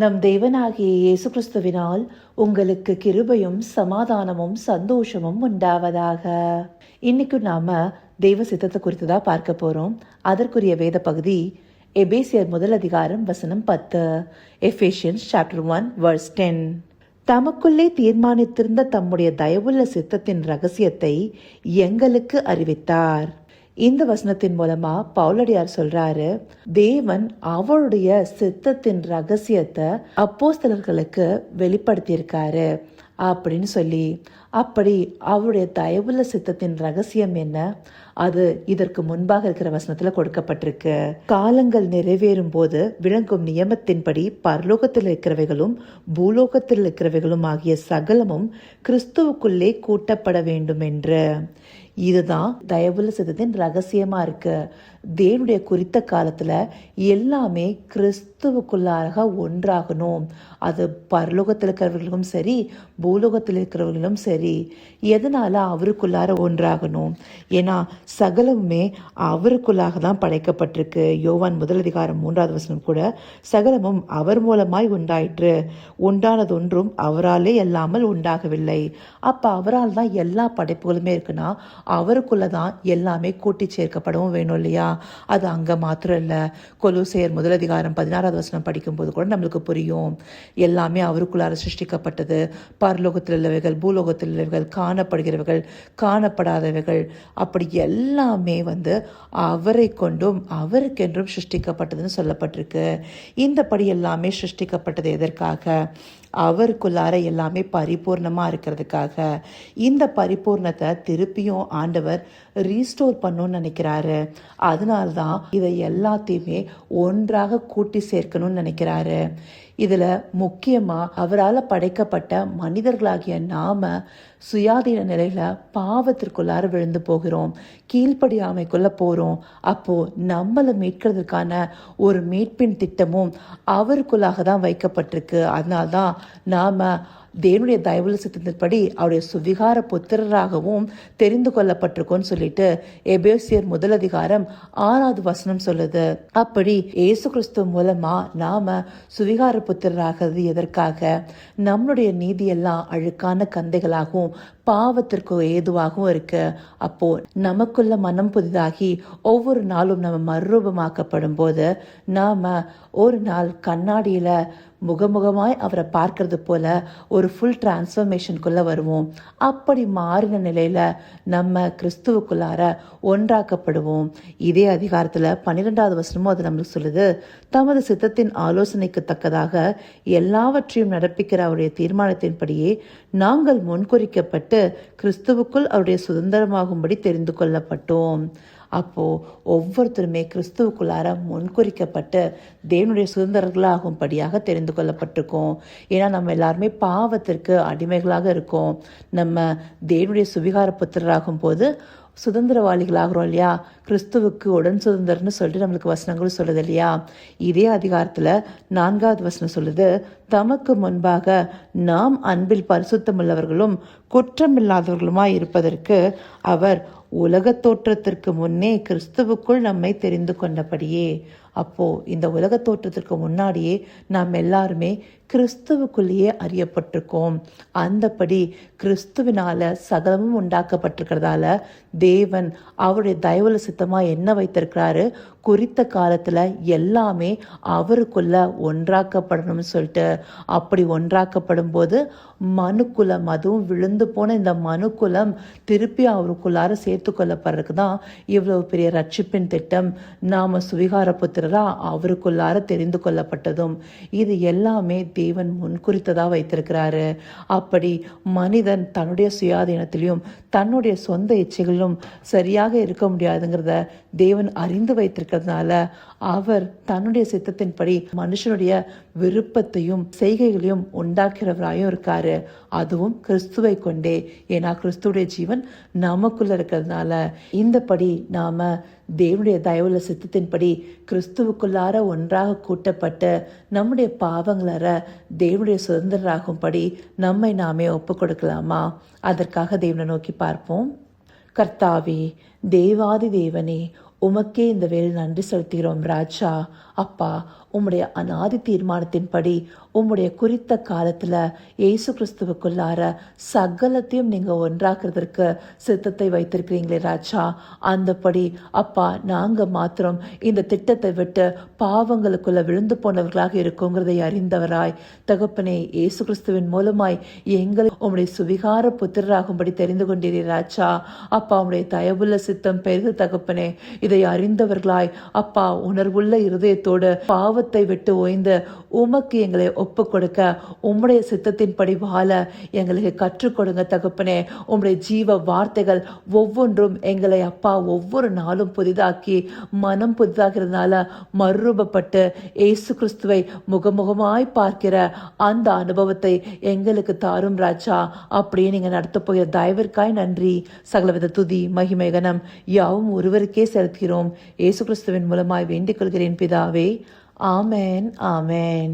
நம் தேவனாகிய இயேசு கிறிஸ்துவினால் உங்களுக்கு கிருபையும் சமாதானமும் சந்தோஷமும் உண்டாவதாக. இன்னைக்கு நாம தெய்வ சித்தத்தை குறித்து தான் பார்க்க போறோம். அதற்குரிய வேத பகுதி எபேசியர் முதல் அதிகாரம் வசனம் பத்து. Ephesians chapter one verse ten தமக்குள்ளே தீர்மானித்திருந்த தம்முடைய தயவுள்ள சித்தத்தின் ரகசியத்தை எங்களுக்கு அறிவித்தார். இந்த வசனத்தின் மூலமா பவுலடியார் சொல்றாரு தேவன் அவருடைய சித்தத்தின் ரகசியத்தை அப்போஸ்தலர்களுக்கு வெளிப்படுத்தியிருக்காரு அப்படின்னு சொல்லி. அப்படி அவருடைய தயவுள்ள சித்தத்தின் ரகசியம் என்ன? அது இதற்கு முன்பாக இருக்கிற வசனத்துல கொடுக்கப்பட்டிருக்கு. காலங்கள் நிறைவேறும் போது விளங்கும் நியமத்தின்படி பரலோகத்தில் இருக்கிறவைகளும் பூலோகத்தில் இருக்கிறவைகளும் ஆகிய சகலமும் கிறிஸ்துவுக்குள்ளே கூட்டப்பட வேண்டும் என்று இதுதான் தயவுல செய்ததின் ரகசியமா இருக்கு. தேவனுடைய குறித்த காலத்தில் எல்லாமே கிறிஸ்துவுக்குள்ளாக ஒன்றாகணும். அது பரலோகத்தில் இருக்கிறவர்களும் சரி பூலோகத்தில் இருக்கிறவர்களும் சரி எதனால் அவருக்குள்ளார ஒன்றாகணும்? ஏன்னா சகலமுமே அவருக்குள்ளாக தான் படைக்கப்பட்டிருக்கு. யோவான் முதல் அதிகாரம் மூன்றாவது வசனம் கூட சகலமும் அவர் மூலமாய் உண்டாயிற்று. உண்டானது ஒன்றும் அவராலே அல்லாமல் உண்டாகவில்லை. அப்போ அவரால் தான் எல்லா படைப்புகளுமே இருக்குன்னா அவருக்குள்ளே தான் எல்லாமே கூட்டி சேர்க்கப்படவும் வேணும் இல்லையா? அது அங்கே மாத்திரம் இல்லை கொலுசேர் முதல் அதிகாரம் பதினாறாவது வசனம் படிக்கும்போது கூட நம்மளுக்கு புரியும். எல்லாமே அவருக்குள்ளார சிருஷ்டிக்கப்பட்டது. பரலோகத்தில் உள்ளவைகள் பூலோகத்தில் உள்ளவைகள் காணப்படுகிறவர்கள் காணப்படாதவைகள். அப்படி எல்லாமே வந்து அவரை கொண்டும் அவருக்கென்றும் சிருஷ்டிக்கப்பட்டதுன்னு சொல்லப்பட்டிருக்கு. இந்த படி எல்லாமே சிருஷ்டிக்கப்பட்டது எதற்காக? அவருக்குள்ளார எல்லாமே பரிபூர்ணமாக இருக்கிறதுக்காக இந்த பரிபூர்ணத்தை திருப்பியும் ஆண்டவர் ரீஸ்டோர் பண்ணணும்னு நினைக்கிறாரு. அதனால்தான் இதை எல்லாத்தையுமே ஒன்றாக கூட்டி சேர்க்கணும்னு நினைக்கிறாரு. இதில் முக்கியமாக அவரால் படைக்கப்பட்ட மனிதர்களாகிய நாம சுயாதீன நிலையில் பாவத்திற்குள்ளார விழுந்து போகிறோம். கீழ்ப்படியாமைக்குள்ளே போகிறோம் அப்போது நம்மளை மீட்கிறதுக்கான ஒரு மீட்பின் திட்டமும் அவருக்குள்ளாக தான் வைக்கப்பட்டிருக்கு. அதனால்தான் நாம் தேவனுடைய தயவுல சித்தத்தின்படி அவருடைய சுவிகார புத்திரராகவும் தெரிந்து கொள்ளப்பட்டிருக்கோன்னு சொல்லிட்டு எபேசியர் முதல் அதிகாரம் ஆறாவது வசனம் சொல்லுது. அப்படி இயேசு கிறிஸ்து மூலமா நாம சுவிகார புத்திரராகிறது எதற்காக? நம்மளுடைய நீதியெல்லாம் அழுக்கான கந்தைகளாகவும் பாவத்திற்கு ஏதுவாகவும் இருக்கு. அப்போ நமக்குள்ள மனம் புதிதாகி ஒவ்வொரு நாளும் நம்ம மறுரூபமாக்கப்படும் போது நாம ஒரு நாள் கண்ணாடியில முகமுகமாய் அவரை பார்க்கறது போல ஒரு ஃபுல் டிரான்ஸ்ஃபர்மேஷனுக்குள்ளே வருவோம். அப்படி மாறின நிலையில் நம்ம கிறிஸ்துவுக்குள்ளார ஒன்றாக்கப்படுவோம். இதே அதிகாரத்தில் பன்னிரெண்டாவது வசனமும் அது நம்மளுக்கு சொல்லுது தமது சித்தத்தின் ஆலோசனைக்கு தக்கதாக எல்லாவற்றையும் நடப்பிக்கிற அவருடைய தீர்மானத்தின்படியே நாங்கள் முன்குறிக்கப்பட்டு கிறிஸ்துவுக்குள் அவருடைய சுதந்திரமாகும்படி தெரிந்து கொள்ளப்பட்டோம். அப்போது ஒவ்வொருத்தருமே கிறிஸ்துவுக்குள்ளார முன்குறிக்கப்பட்டு தேவனுடைய சுதந்திரர்களாகும்படியாக தெரிந்து கொள்ளப்பட்டிருக்கோம். ஏன்னா நம்ம எல்லாருமே பாவத்திற்கு அடிமைகளாக இருக்கோம். நம்ம தேவனுடைய சுவிகார புத்திரராகும் போது சுதந்திரவாளிகளாகிறோம் இல்லையா? கிறிஸ்துவுக்கு உடன் சுதந்திரம்னு சொல்லிட்டு நம்மளுக்கு வசனங்களும் சொல்லுது இல்லையா? இதே அதிகாரத்தில் நான்காவது வசனம் சொல்லுது தமக்கு முன்பாக நாம் அன்பில் பரிசுத்தமுள்ளவர்களும் குற்றமில்லாதவர்களுமாய் இருப்பதற்கு அவர் உலகத் தோற்றத்திற்கு முன்னே கிறிஸ்துவுக்குள் நம்மை தெரிந்து கொண்டபடியே. அப்போது இந்த உலக தோற்றத்திற்கு முன்னாடியே நாம் எல்லாருமே கிறிஸ்துவுக்குள்ளேயே அறியப்பட்டிருக்கோம். அந்தபடி கிறிஸ்துவினால் சகலமும் உண்டாக்கப்பட்டிருக்கிறதால தேவன் அவருடைய தயவுல சித்தமாக என்ன வைத்திருக்கிறாரு? குறித்த காலத்தில் எல்லாமே அவருக்குள்ள ஒன்றாக்கப்படணும்னு சொல்லிட்டு அப்படி ஒன்றாக்கப்படும் போது மனுக்குலம் அதுவும் விழுந்து போன இந்த மனுக்குலம் திருப்பி அவருக்குள்ளார சேர்த்து கொள்ளப்படுறதுக்கு தான் இவ்வளவு பெரிய ரட்சிப்பின் திட்டம். நாம சுவிகார புத்திரரா அவருக்குள்ளார தெரிந்து கொள்ளப்பட்டதும். இது எல்லாமே தேவன் முன்குறித்ததா வைத்திருக்கிறாரு. அப்படி மனிதன் தன்னுடைய சுயாதீனத்திலையும் தன்னுடைய சொந்த இச்சைகளிலும் சரியாக இருக்க முடியாதுங்கிறத தேவன் அறிந்து வைத்திருக்கிறதுனால அவர் தன்னுடைய சித்தத்தின்படி மனுஷனுடைய விருப்பத்தையும் செய்கைகளையும் உண்டாக்குறவராயும் இருக்காரு. அதுவும் கிறிஸ்துவை கொண்டே. ஏன்னா கிறிஸ்துடைய ஜீவன் நமக்குள்ள இருக்கிறதுனால இந்தபடி நாம தேவனுடைய தயவுல சித்தத்தின்படி கிறிஸ்துவுக்குள்ளார ஒன்றாக கூட்டப்பட்டு நம்முடைய பாவங்களார தேவனுடைய சுதந்திரராகும்படி நம்மை நாமே ஒப்பு கொடுக்கலாமா அதற்காக தேவனை நோக்கி பார்ப்போம். கர்த்தாவே தேவாதி தேவனே உமக்கே இந்த வேலை நன்றி செலுத்துகிறோம் ராஜா. அப்பா உம்முடைய அநாதி தீர்மானத்தின்படி உம்முடைய குறித்த காலத்துல இயேசு கிறிஸ்துவுக்குள்ளார சகலத்தையும் நீங்க ஒன்றாக்குறதற்கு சித்தத்தை வைத்திருக்கிறீங்களே ராஜா. அந்தபடி அப்பா நாங்க மாத்திரம் இந்த திட்டத்தை விட்டு பாவங்களுக்குள்ள விழுந்து போனவர்களாக இருக்கோங்கிறதை அறிந்தவராய் தகப்பனே இயேசு கிறிஸ்துவின் மூலமாய் எங்களை உம்முடைய சுவிகார புத்திரராகும்படி தெரிந்து கொண்டீரே ராஜா. அப்பா உம்முடைய தயவுள்ள சித்தம் பெரிது தகப்பனே இதை அறிந்தவர்களாய் அப்பா உணர்வுள்ள இருதயத்தோடு பாவத்தை விட்டு ஓய்ந்து உமக்கு எங்களை ஒப்பு கொடுக்க உம்முடைய சித்தத்தின்படி வாழ எங்களுக்கு கற்றுக்கொடுங்க தகுப்பனே. தகப்பனே உம்முடைய ஜீவ வார்த்தைகள் ஒவ்வொன்றும் எங்களை அப்பா ஒவ்வொரு நாளும் புதிதாக்கி மனம் புதிதாகிறதுனால மறுரூபப்பட்டு இயேசு கிறிஸ்துவை முகமுகமாய் பார்க்கிற அந்த அனுபவத்தை எங்களுக்கு தாரும் ராஜா. அப்படியே நீங்கள் நடத்த போகிற தயவிற்காய் நன்றி. சகலவித துதி மகிமேகனம் யாவும் ஒருவருக்கே செலுத்துகிறோம். ஏசு கிறிஸ்துவின் மூலமாய் வேண்டிக் கொள்கிறேன் பிதாவே. ஆமேன் ஆமேன்.